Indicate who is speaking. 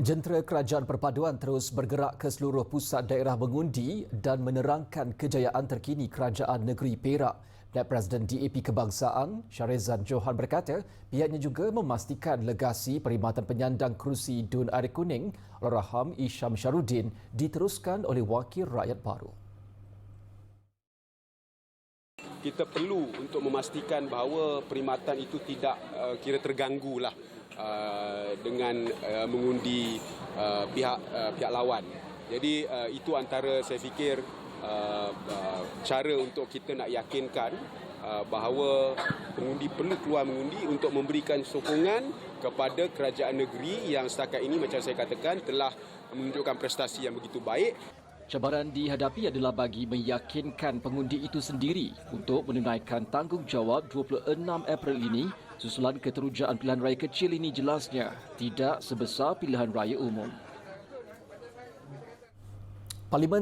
Speaker 1: Jentera Kerajaan Perpaduan terus bergerak ke seluruh pusat daerah mengundi dan menerangkan kejayaan terkini Kerajaan Negeri Perak. Naib Presiden DAP Kebangsaan, Syarizan Johan berkata, pihaknya juga memastikan legasi perkhidmatan penyandang kerusi Dun Air Kuning, Allahyarham Isham Syarudin diteruskan oleh Wakil Rakyat Baru.
Speaker 2: kita perlu untuk memastikan bahawa perkhidmatan itu tidak uh, kira terganggu lah uh, dengan uh, mengundi uh, pihak uh, pihak lawan. Jadi uh, itu antara saya fikir uh, uh, cara untuk kita nak yakinkan uh, bahawa pengundi perlu keluar mengundi untuk memberikan sokongan kepada kerajaan negeri yang setakat ini macam saya katakan telah menunjukkan prestasi yang begitu baik
Speaker 1: Cabaran dihadapi adalah bagi meyakinkan pengundi itu sendiri untuk menunaikan tanggungjawab 26 April ini susulan keterujaan pilihan raya kecil ini jelasnya tidak sebesar pilihan raya umum. Parlimen